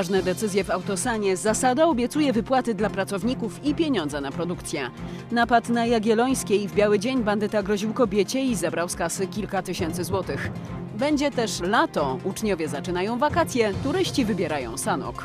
Ważne decyzje w Autosanie. Zasada obiecuje wypłaty dla pracowników i pieniądze na produkcję. Napad na Jagiellońskiej w biały dzień bandyta groził kobiecie i zebrał z kasy kilka tysięcy złotych. Będzie też lato. Uczniowie zaczynają wakacje, turyści wybierają Sanok.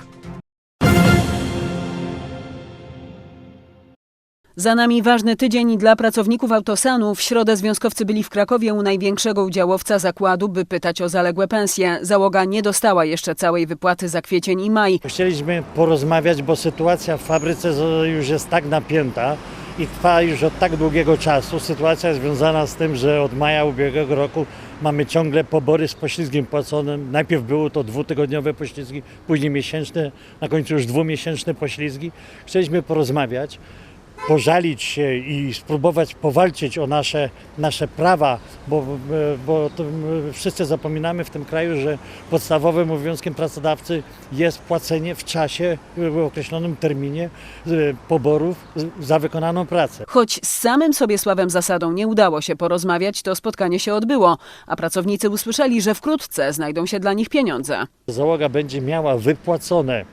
Za nami ważny tydzień dla pracowników Autosanu. W środę związkowcy byli w Krakowie u największego udziałowca zakładu, by pytać o zaległe pensje. Załoga nie dostała jeszcze całej wypłaty za kwiecień i maj. Chcieliśmy porozmawiać, bo sytuacja w fabryce już jest tak napięta i trwa już od tak długiego czasu. Sytuacja związana z tym, że od maja ubiegłego roku mamy ciągle pobory z poślizgiem płaconym. Najpierw było to dwutygodniowe poślizgi, później miesięczne, na końcu już dwumiesięczne poślizgi. Chcieliśmy porozmawiać, pożalić się i spróbować powalczyć o nasze, nasze prawa, bo, bo wszyscy zapominamy w tym kraju, że podstawowym obowiązkiem pracodawcy jest płacenie w czasie, w określonym terminie poborów za wykonaną pracę. Choć z samym sobie Sławem Zasadą nie udało się porozmawiać, to spotkanie się odbyło, a pracownicy usłyszeli, że wkrótce znajdą się dla nich pieniądze. Załoga będzie miała wypłacone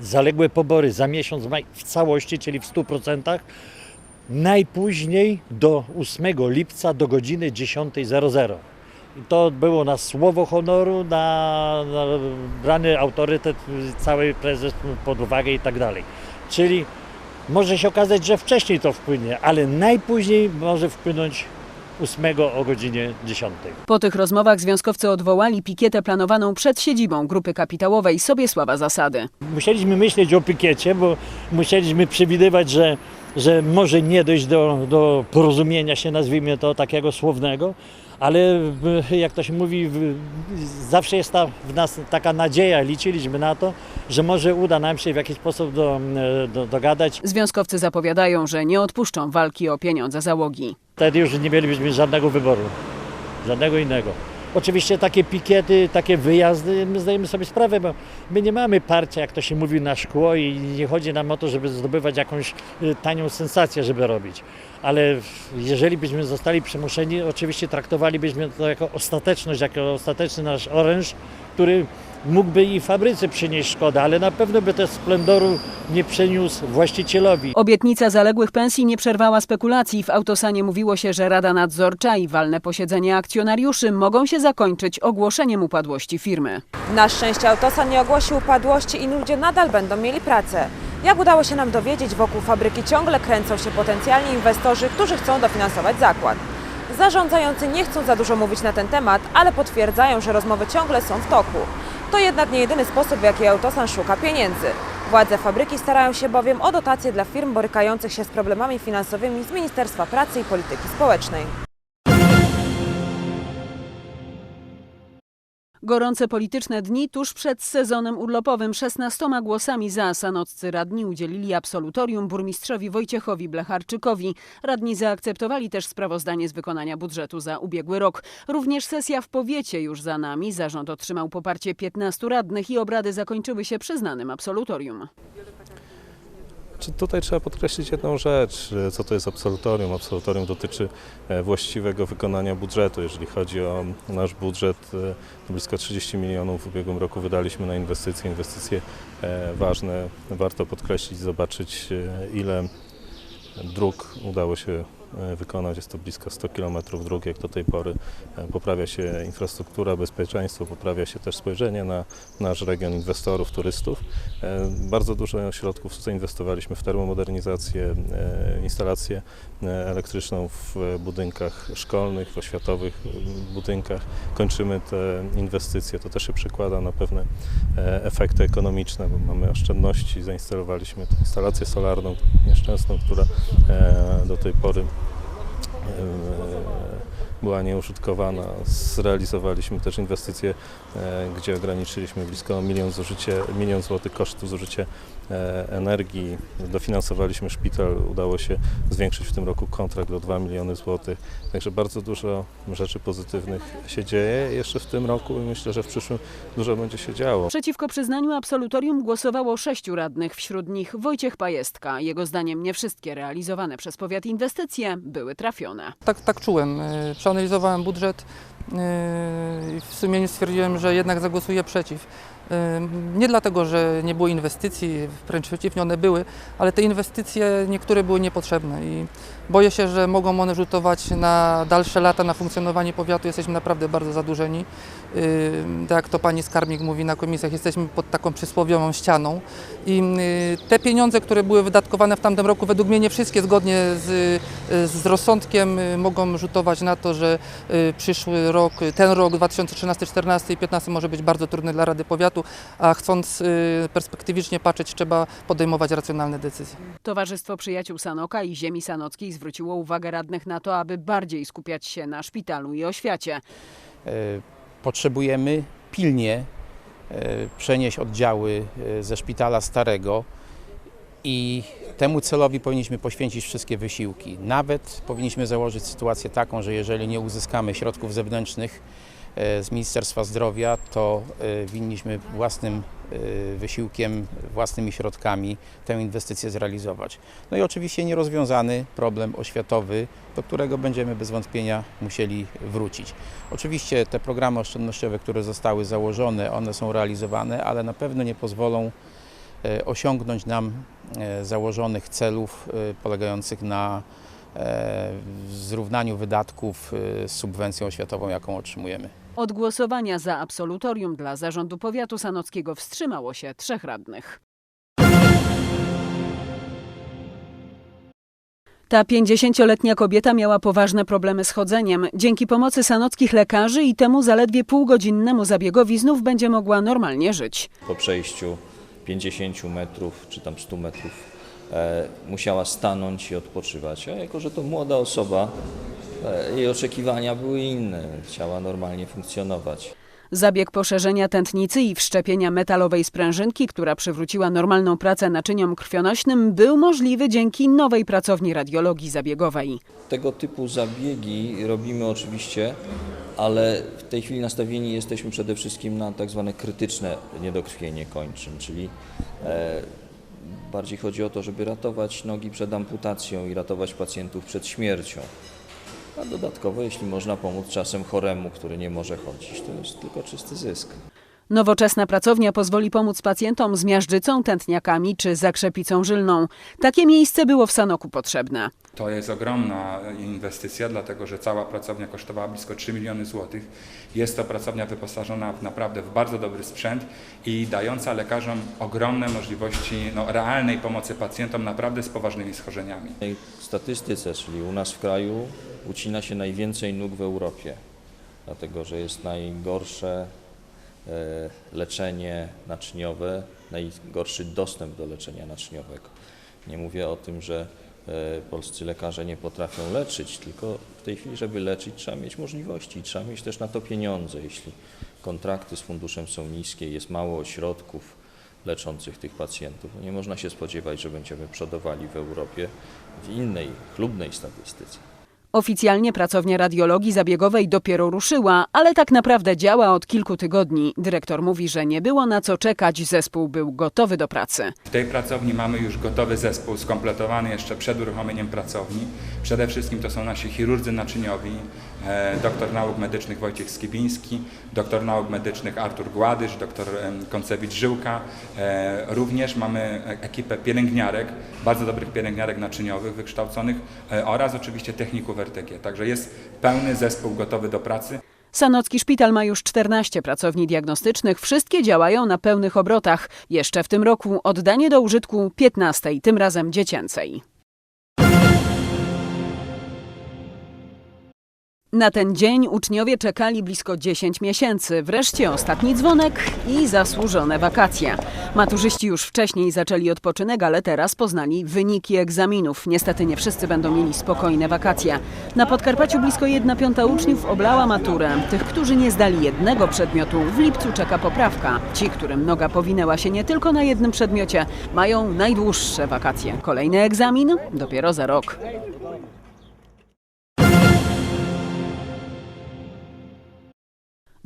zaległe pobory za miesiąc w całości, czyli w 100%, najpóźniej do 8 lipca do godziny 10.00. I to było na słowo honoru, na, na brany autorytet cały prezes pod uwagę i tak dalej. Czyli może się okazać, że wcześniej to wpłynie, ale najpóźniej może wpłynąć 8 o godzinie 10. Po tych rozmowach związkowcy odwołali pikietę planowaną przed siedzibą grupy kapitałowej Sobiesława Zasady. Musieliśmy myśleć o pikiecie, bo musieliśmy przewidywać, że, że może nie dojść do, do porozumienia się, nazwijmy to takiego słownego, ale e, jak to się mówi, zawsze jest ta, w nas taka nadzieja, liczyliśmy na to, że może uda nam się w jakiś sposób do, e, do, dogadać. Związkowcy zapowiadają, że nie odpuszczą walki o pieniądze załogi. Wtedy już nie mielibyśmy żadnego wyboru, żadnego innego. Oczywiście takie pikiety, takie wyjazdy, my zdajemy sobie sprawę, bo my nie mamy parcia, jak to się mówi, na szkło i nie chodzi nam o to, żeby zdobywać jakąś y, tanią sensację, żeby robić. Ale jeżeli byśmy zostali przymuszeni, oczywiście traktowalibyśmy to jako ostateczność, jako ostateczny nasz oręż, który mógłby i fabryce przynieść szkodę, ale na pewno by też splendoru nie przeniósł właścicielowi. Obietnica zaległych pensji nie przerwała spekulacji. W Autosanie mówiło się, że Rada Nadzorcza i walne posiedzenie akcjonariuszy mogą się zakończyć ogłoszeniem upadłości firmy. Na szczęście Autosan nie ogłosił upadłości i ludzie nadal będą mieli pracę. Jak udało się nam dowiedzieć, wokół fabryki ciągle kręcą się potencjalni inwestorzy, którzy chcą dofinansować zakład. Zarządzający nie chcą za dużo mówić na ten temat, ale potwierdzają, że rozmowy ciągle są w toku. To jednak nie jedyny sposób, w jaki Autosan szuka pieniędzy. Władze fabryki starają się bowiem o dotacje dla firm borykających się z problemami finansowymi z Ministerstwa Pracy i Polityki Społecznej. Gorące polityczne dni tuż przed sezonem urlopowym 16 głosami za sanoccy radni udzielili absolutorium burmistrzowi Wojciechowi Blecharczykowi. Radni zaakceptowali też sprawozdanie z wykonania budżetu za ubiegły rok. Również sesja w powiecie już za nami. Zarząd otrzymał poparcie 15 radnych i obrady zakończyły się przyznanym absolutorium. Czy tutaj trzeba podkreślić jedną rzecz, e, co to jest absolutorium. Absolutorium dotyczy e, właściwego wykonania budżetu. Jeżeli chodzi o nasz budżet, e, blisko 30 milionów w ubiegłym roku wydaliśmy na inwestycje. Inwestycje ważne, warto podkreślić, zobaczyć ile dróg udało się wykonać. Jest to blisko 100 km dróg jak do tej pory. E, Poprawia się infrastruktura, bezpieczeństwo, poprawia się też spojrzenie na nasz region inwestorów, turystów. E, Bardzo dużo środków zainwestowaliśmy w termomodernizację, e, instalację e, elektryczną w e, budynkach szkolnych, w oświatowych e, budynkach. Kończymy te inwestycje. To też się przekłada na pewne e, efekty ekonomiczne, bo mamy oszczędności. Zainstalowaliśmy instalację solarną nieszczęsną, która e, do tej pory e, była nieużytkowana. Zrealizowaliśmy też inwestycje, e, gdzie ograniczyliśmy blisko milion, zużycie, milion złotych kosztu zużycia energii. Dofinansowaliśmy szpital, udało się zwiększyć w tym roku kontrakt do 2 miliony złotych. Także bardzo dużo rzeczy pozytywnych się dzieje jeszcze w tym roku i myślę, że w przyszłym dużo będzie się działo. Przeciwko przyznaniu absolutorium głosowało sześciu radnych, wśród nich Wojciech Pajestka. Jego zdaniem nie wszystkie realizowane przez powiat inwestycje były trafione. Tak, tak czułem. Y, Przeanalizowałem budżet y, i w sumieniu stwierdziłem, że jednak zagłosuję przeciw. Nie dlatego, że nie było inwestycji, wręcz przeciwnie, one były, ale te inwestycje niektóre były niepotrzebne i boję się, że mogą one rzutować na dalsze lata na funkcjonowanie powiatu. Jesteśmy naprawdę bardzo zadłużeni. Tak jak to pani skarbnik mówi na komisjach, jesteśmy pod taką przysłowiową ścianą i y, te pieniądze, które były wydatkowane w tamtym roku, według mnie nie wszystkie zgodnie z, y, z rozsądkiem y, mogą rzutować na to, że przyszły rok, ten rok 2013, 2014 i 2015 może być bardzo trudny dla Rady Powiatu, a chcąc perspektywicznie patrzeć, trzeba podejmować racjonalne decyzje. Towarzystwo Przyjaciół Sanoka i Ziemi Sanockiej zwróciło uwagę radnych na to, aby bardziej skupiać się na szpitalu i oświacie. Potrzebujemy pilnie e, przenieść oddziały e, ze szpitala starego i temu celowi powinniśmy poświęcić wszystkie wysiłki. Nawet powinniśmy założyć sytuację taką, że jeżeli nie uzyskamy środków zewnętrznych z Ministerstwa Zdrowia, to e, winniśmy własnym e, wysiłkiem, własnymi środkami tę inwestycję zrealizować. No i oczywiście nierozwiązany problem oświatowy, do którego będziemy bez wątpienia musieli wrócić. Oczywiście te programy oszczędnościowe, które zostały założone, one są realizowane, ale na pewno nie pozwolą e, osiągnąć nam założonych celów polegających na e, zrównaniu wydatków z subwencją oświatową, jaką otrzymujemy. Od głosowania za absolutorium dla zarządu powiatu sanockiego wstrzymało się trzech radnych. Ta 50-letnia kobieta miała poważne problemy z chodzeniem. Dzięki pomocy sanockich lekarzy i temu zaledwie półgodzinnemu zabiegowi znów będzie mogła normalnie żyć. po przejściu 50 metrów czy tam 100 metrów e, musiała stanąć i odpoczywać. A jako, że to młoda osoba, jej oczekiwania były inne. Chciała normalnie funkcjonować. Zabieg poszerzenia tętnicy i wszczepienia metalowej sprężynki, która przywróciła normalną pracę naczyniom krwionośnym, był możliwy dzięki nowej pracowni radiologii zabiegowej. Tego typu zabiegi robimy oczywiście, ale w tej chwili nastawieni jesteśmy przede wszystkim na tak zwane krytyczne niedokrwienie kończyn, czyli e, bardziej chodzi o to, żeby ratować nogi przed amputacją i ratować pacjentów przed śmiercią. A dodatkowo, jeśli można pomóc czasem choremu, który nie może chodzić, to jest tylko czysty zysk. Nowoczesna pracownia pozwoli pomóc pacjentom z miażdżycą, tętniakami czy zakrzepicą żylną. Takie miejsce było w Sanoku potrzebne. To jest ogromna inwestycja, dlatego że cała pracownia kosztowała blisko 3 miliony złotych. Jest to pracownia wyposażona w naprawdę w bardzo dobry sprzęt i dająca lekarzom ogromne możliwości no, realnej pomocy pacjentom naprawdę z poważnymi schorzeniami. W statystyce, czyli u nas w kraju ucina się najwięcej nóg w Europie, dlatego że jest najgorsze leczenie naczyniowe, najgorszy dostęp do leczenia naczyniowego. Nie mówię o tym, że e, polscy lekarze nie potrafią leczyć, tylko w tej chwili, żeby leczyć, trzeba mieć możliwości, trzeba mieć też na to pieniądze. Jeśli kontrakty z funduszem są niskie, jest mało ośrodków leczących tych pacjentów, nie można się spodziewać, że będziemy przodowali w Europie w innej, chlubnej statystyce. Oficjalnie pracownia radiologii zabiegowej dopiero ruszyła, ale tak naprawdę działa od kilku tygodni. Dyrektor mówi, że nie było na co czekać, zespół był gotowy do pracy. W tej pracowni mamy już gotowy zespół, skompletowany jeszcze przed uruchomieniem pracowni. Przede wszystkim to są nasi chirurdzy naczyniowi, doktor nauk medycznych Wojciech Skibiński, doktor nauk medycznych Artur Gładysz, doktor Koncewicz-Żyłka. E, Również mamy e- ekipę pielęgniarek, bardzo dobrych pielęgniarek naczyniowych wykształconych e, oraz oczywiście techników RTG. Także jest pełny zespół gotowy do pracy. Sanocki Szpital ma już 14 pracowni diagnostycznych, wszystkie działają na pełnych obrotach. Jeszcze w tym roku oddanie do użytku 15, tym razem dziecięcej. Na ten dzień uczniowie czekali blisko 10 miesięcy. Wreszcie ostatni dzwonek i zasłużone wakacje. Maturzyści już wcześniej zaczęli odpoczynek, ale teraz poznali wyniki egzaminów. Niestety nie wszyscy będą mieli spokojne wakacje. Na Podkarpaciu blisko 1 piąta uczniów oblała maturę. Tych, którzy nie zdali jednego przedmiotu, w lipcu czeka poprawka. Ci, którym noga powinęła się nie tylko na jednym przedmiocie, mają najdłuższe wakacje. Kolejny egzamin dopiero za rok.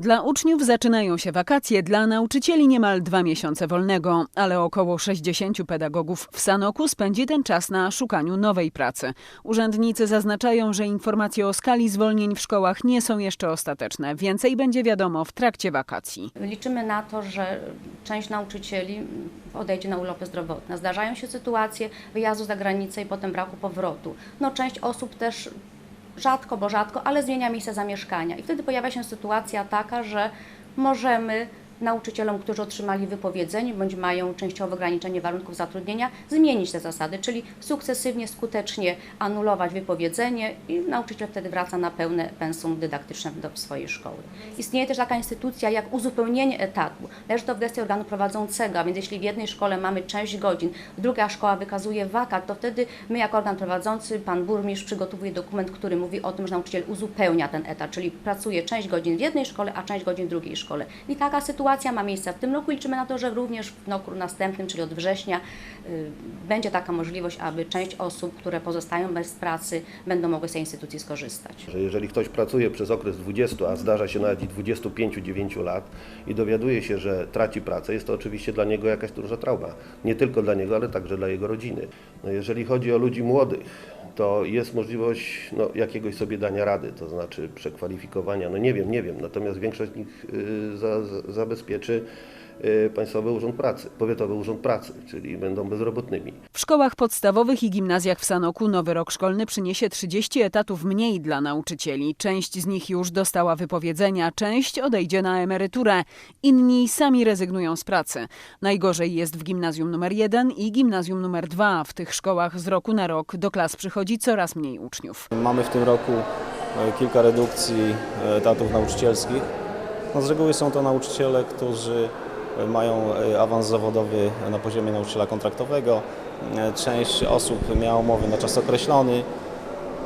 Dla uczniów zaczynają się wakacje, dla nauczycieli niemal dwa miesiące wolnego, ale około 60 pedagogów w Sanoku spędzi ten czas na szukaniu nowej pracy. Urzędnicy zaznaczają, że informacje o skali zwolnień w szkołach nie są jeszcze ostateczne. Więcej będzie wiadomo w trakcie wakacji. Liczymy na to, że część nauczycieli odejdzie na urlopy zdrowotne. Zdarzają się sytuacje wyjazdu za granicę i potem braku powrotu. No, część osób też rzadko, bo rzadko, ale zmienia miejsce zamieszkania. I wtedy pojawia się sytuacja taka, że możemy nauczycielom, którzy otrzymali wypowiedzenie bądź mają częściowe ograniczenie warunków zatrudnienia, zmienić te zasady, czyli sukcesywnie, skutecznie anulować wypowiedzenie i nauczyciel wtedy wraca na pełne pensum dydaktyczne do swojej szkoły. Istnieje też taka instytucja jak uzupełnienie etatu. Leży to w gestii organu prowadzącego, a więc jeśli w jednej szkole mamy część godzin, druga szkoła wykazuje wakat, to wtedy my jako organ prowadzący, pan burmistrz przygotowuje dokument, który mówi o tym, że nauczyciel uzupełnia ten etat, czyli pracuje część godzin w jednej szkole, a część godzin w drugiej szkole. I taka sytuacja ma miejsce w tym roku. Liczymy na to, że również w roku następnym, czyli od września, y, będzie taka możliwość, aby część osób, które pozostają bez pracy, będą mogły z tej instytucji skorzystać. że jeżeli ktoś pracuje przez okres 20, a zdarza się nawet i 25-9 lat i dowiaduje się, że traci pracę, jest to oczywiście dla niego jakaś duża trauma. Nie tylko dla niego, ale także dla jego rodziny. No jeżeli chodzi o ludzi młodych, to jest możliwość no, jakiegoś sobie dania rady, to znaczy przekwalifikowania, no nie wiem, nie wiem, natomiast większość z nich y, za, za, zabezpieczy Państwowy Urząd Pracy, Powiatowy Urząd Pracy, czyli będą bezrobotnymi. W szkołach podstawowych i gimnazjach w Sanoku nowy rok szkolny przyniesie 30 etatów mniej dla nauczycieli. Część z nich już dostała wypowiedzenia, część odejdzie na emeryturę. Inni sami rezygnują z pracy. Najgorzej jest w gimnazjum numer 1 i gimnazjum numer 2. W tych szkołach z roku na rok do klas przychodzi coraz mniej uczniów. Mamy w tym roku e, kilka redukcji e, etatów nauczycielskich. No z reguły są to nauczyciele, którzy mają e, awans zawodowy na poziomie nauczyciela kontraktowego. E, Część osób miała umowy na czas określony,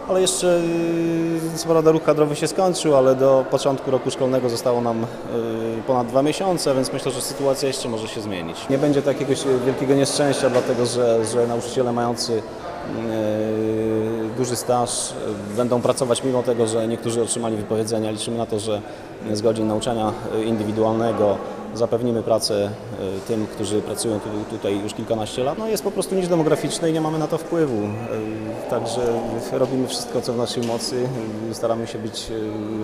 ale jeszcze e, co prawda ruch kadrowy się skończył, ale do początku roku szkolnego zostało nam ponad dwa miesiące, więc myślę, że sytuacja jeszcze może się zmienić. Nie będzie takiegoś wielkiego nieszczęścia, dlatego że, że nauczyciele mający duży staż będą pracować mimo tego, że niektórzy otrzymali wypowiedzenia. Liczymy na to, że z godzin nauczania indywidualnego zapewnimy pracę e, tym, którzy pracują tu, tutaj już kilkanaście lat. No jest po prostu niż demograficzny i nie mamy na to wpływu. E, Także robimy wszystko, co w naszej mocy. E, Staramy się być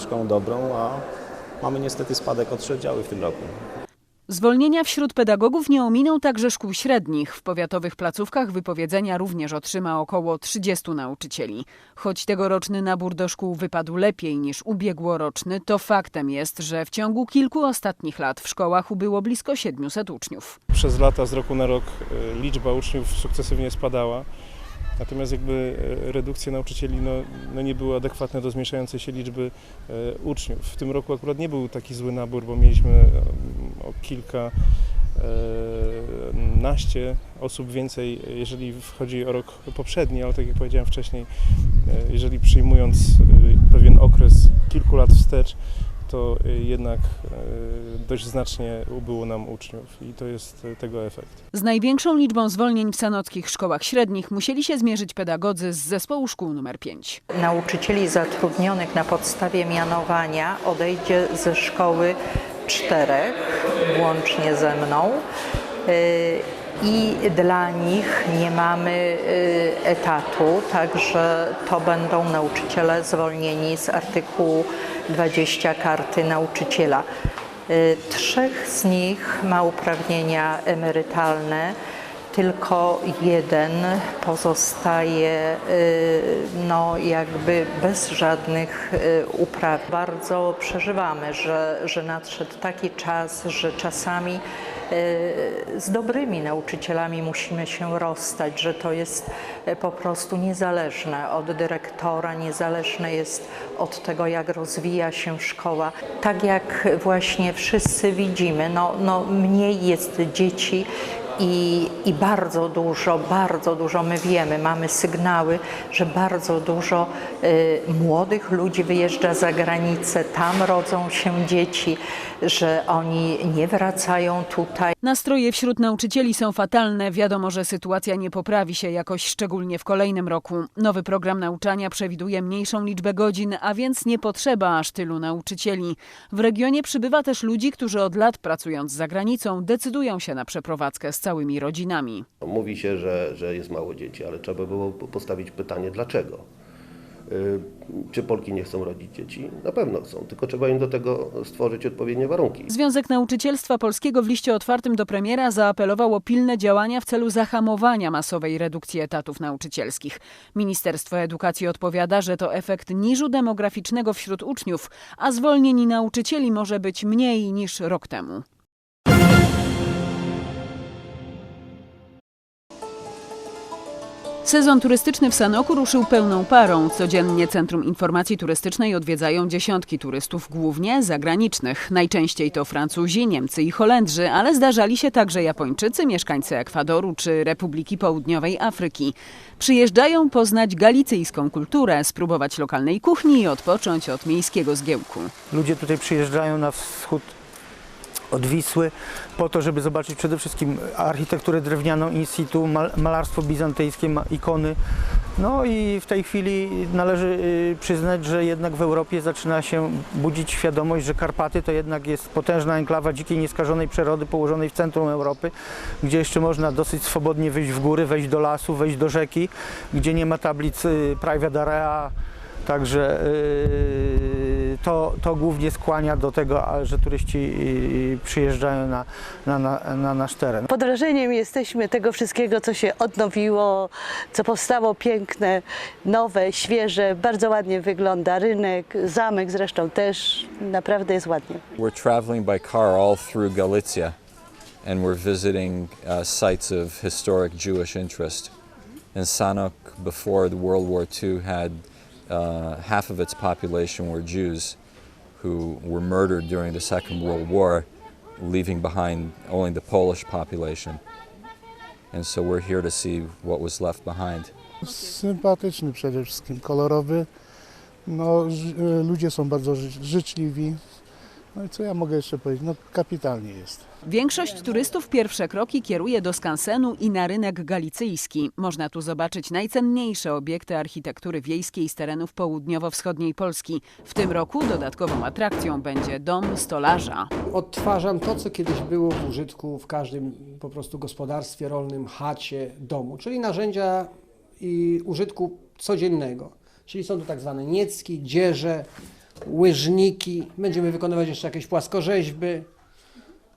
szkołą dobrą, a mamy niestety spadek o trzy oddziały w tym roku. Zwolnienia wśród pedagogów nie ominą także szkół średnich. W powiatowych placówkach wypowiedzenia również otrzyma około 30 nauczycieli. Choć tegoroczny nabór do szkół wypadł lepiej niż ubiegłoroczny, to faktem jest, że w ciągu kilku ostatnich lat w szkołach ubyło blisko 700 uczniów. przez lata, z roku na rok e, liczba uczniów sukcesywnie spadała. Natomiast jakby e, redukcje nauczycieli no, no nie były adekwatne do zmniejszającej się liczby e, uczniów. W tym roku akurat nie był taki zły nabór, bo mieliśmy o kilka e, naście osób więcej, jeżeli chodzi o rok poprzedni, ale tak jak powiedziałem wcześniej, e, jeżeli przyjmując e, pewien okres kilku lat wstecz, to jednak dość znacznie ubyło nam uczniów i to jest tego efekt. Z największą liczbą zwolnień w sanockich szkołach średnich musieli się zmierzyć pedagodzy z zespołu szkół nr 5. nauczycieli zatrudnionych na podstawie mianowania odejdzie ze szkoły czterech, łącznie ze mną. Y, I dla nich nie mamy y, etatu, także to będą nauczyciele zwolnieni z artykułu 20 karty nauczyciela. Y, Trzech z nich ma uprawnienia emerytalne tylko jeden pozostaje y, no, jakby bez żadnych y, upraw. Bardzo przeżywamy, że, że nadszedł taki czas, że czasami y, z dobrymi nauczycielami musimy się rozstać, że to jest po prostu niezależne od dyrektora, niezależne jest od tego, jak rozwija się szkoła. Tak jak właśnie wszyscy widzimy, no, no mniej jest dzieci, I, I bardzo dużo, bardzo dużo my wiemy, mamy sygnały, że bardzo dużo y, młodych ludzi wyjeżdża za granicę, tam rodzą się dzieci, że oni nie wracają tutaj. Nastroje wśród nauczycieli są fatalne. Wiadomo, że sytuacja nie poprawi się jakoś szczególnie w kolejnym roku. Nowy program nauczania przewiduje mniejszą liczbę godzin, a więc nie potrzeba aż tylu nauczycieli. W regionie przybywa też ludzi, którzy od lat pracując za granicą decydują się na przeprowadzkę z całymi rodzinami. Mówi się, że, że jest mało dzieci, ale trzeba było postawić pytanie dlaczego. Y, Czy Polki nie chcą rodzić dzieci? Na pewno chcą, tylko trzeba im do tego stworzyć odpowiednie warunki. Związek Nauczycielstwa Polskiego w liście otwartym do premiera zaapelował o pilne działania w celu zahamowania masowej redukcji etatów nauczycielskich. Ministerstwo Edukacji odpowiada, że to efekt niżu demograficznego wśród uczniów, a zwolnień nauczycieli może być mniej niż rok temu. Sezon turystyczny w Sanoku ruszył pełną parą. Codziennie Centrum Informacji Turystycznej odwiedzają dziesiątki turystów, głównie zagranicznych. Najczęściej to Francuzi, Niemcy i Holendrzy, ale zdarzali się także Japończycy, mieszkańcy Ekwadoru czy Republiki Południowej Afryki. Przyjeżdżają poznać galicyjską kulturę, spróbować lokalnej kuchni i odpocząć od miejskiego zgiełku. Ludzie tutaj przyjeżdżają na wschód od Wisły po to, żeby zobaczyć przede wszystkim architekturę drewnianą in situ, mal- malarstwo bizantyjskie, ikony. No i w tej chwili należy y, przyznać, że jednak w Europie zaczyna się budzić świadomość, że Karpaty to jednak jest potężna enklawa dzikiej, nieskażonej przyrody położonej w centrum Europy, gdzie jeszcze można dosyć swobodnie wyjść w góry, wejść do lasu, wejść do rzeki, gdzie nie ma tablic y, private area, Także yy, to, to głównie skłania do tego, że turyści yy, przyjeżdżają na, na, na, na nasz teren. Pod wrażeniem jesteśmy tego wszystkiego, co się odnowiło, co powstało piękne, nowe, świeże. Bardzo ładnie wygląda rynek, zamek zresztą też. Naprawdę jest ładnie. We're traveling by car all through Galicia and we're visiting uh, sites of historic Jewish interest. In Sanok, before the World War II, had uh, half of its population were Jews who were murdered during the Second World War, leaving behind only the Polish population. And so we're here to see what was left behind. Sympatyczny przede wszystkim, kolorowy. No, ludzie są bardzo życzliwi. No i co ja mogę jeszcze powiedzieć? No kapitalnie jest. Większość turystów pierwsze kroki kieruje do skansenu i na rynek galicyjski. Można tu zobaczyć najcenniejsze obiekty architektury wiejskiej z terenów południowo-wschodniej Polski. W tym roku dodatkową atrakcją będzie dom stolarza. Odtwarzam to, co kiedyś było w użytku w każdym po prostu gospodarstwie rolnym, chacie, domu, czyli narzędzia i użytku codziennego. Czyli są to tak zwane niecki, dzieże, łyżniki. Będziemy wykonywać jeszcze jakieś płaskorzeźby.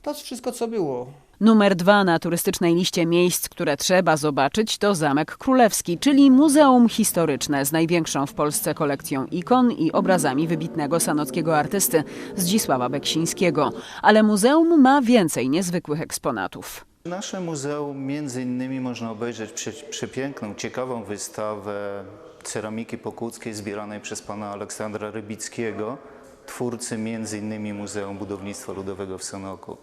To wszystko, co było. Numer dwa na turystycznej liście miejsc, które trzeba zobaczyć, to Zamek Królewski, czyli muzeum historyczne z największą w Polsce kolekcją ikon i obrazami wybitnego sanockiego artysty Zdzisława Beksińskiego. Ale muzeum ma więcej niezwykłych eksponatów. W naszym muzeum między innymi można obejrzeć prze, przepiękną, ciekawą wystawę ceramiki pokuckiej zbieranej przez pana Aleksandra Rybickiego, twórcy innymi Muzeum Budownictwa Ludowego w Sanoku.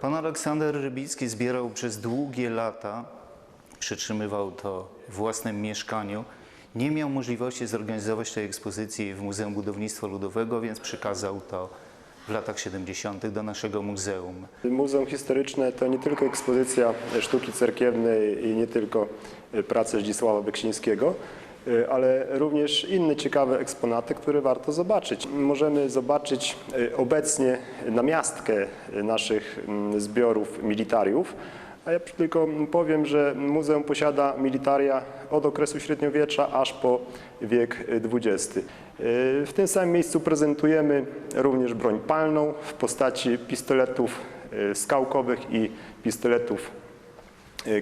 Pan Aleksander Rybicki zbierał przez długie lata, przytrzymywał to w własnym mieszkaniu. Nie miał możliwości zorganizować tej ekspozycji w Muzeum Budownictwa Ludowego, więc przekazał to w latach 70. do naszego muzeum. Muzeum Historyczne to nie tylko ekspozycja sztuki cerkiewnej i nie tylko prace Zdzisława Beksińskiego, ale również inne ciekawe eksponaty, które warto zobaczyć. Możemy zobaczyć obecnie namiastkę naszych mm, zbiorów militariów, a ja tylko powiem, że muzeum posiada militaria od okresu średniowiecza aż po wiek XX. W tym samym miejscu prezentujemy również broń palną w postaci pistoletów skałkowych i pistoletów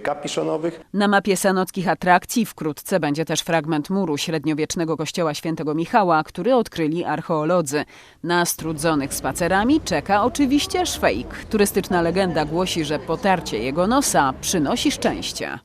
kapiszonowych. Na mapie sanockich atrakcji wkrótce będzie też fragment muru średniowiecznego kościoła świętego Michała, który odkryli archeolodzy. Na strudzonych spacerami czeka oczywiście szwejk. Turystyczna legenda głosi, że potarcie jego nosa przynosi szczęście.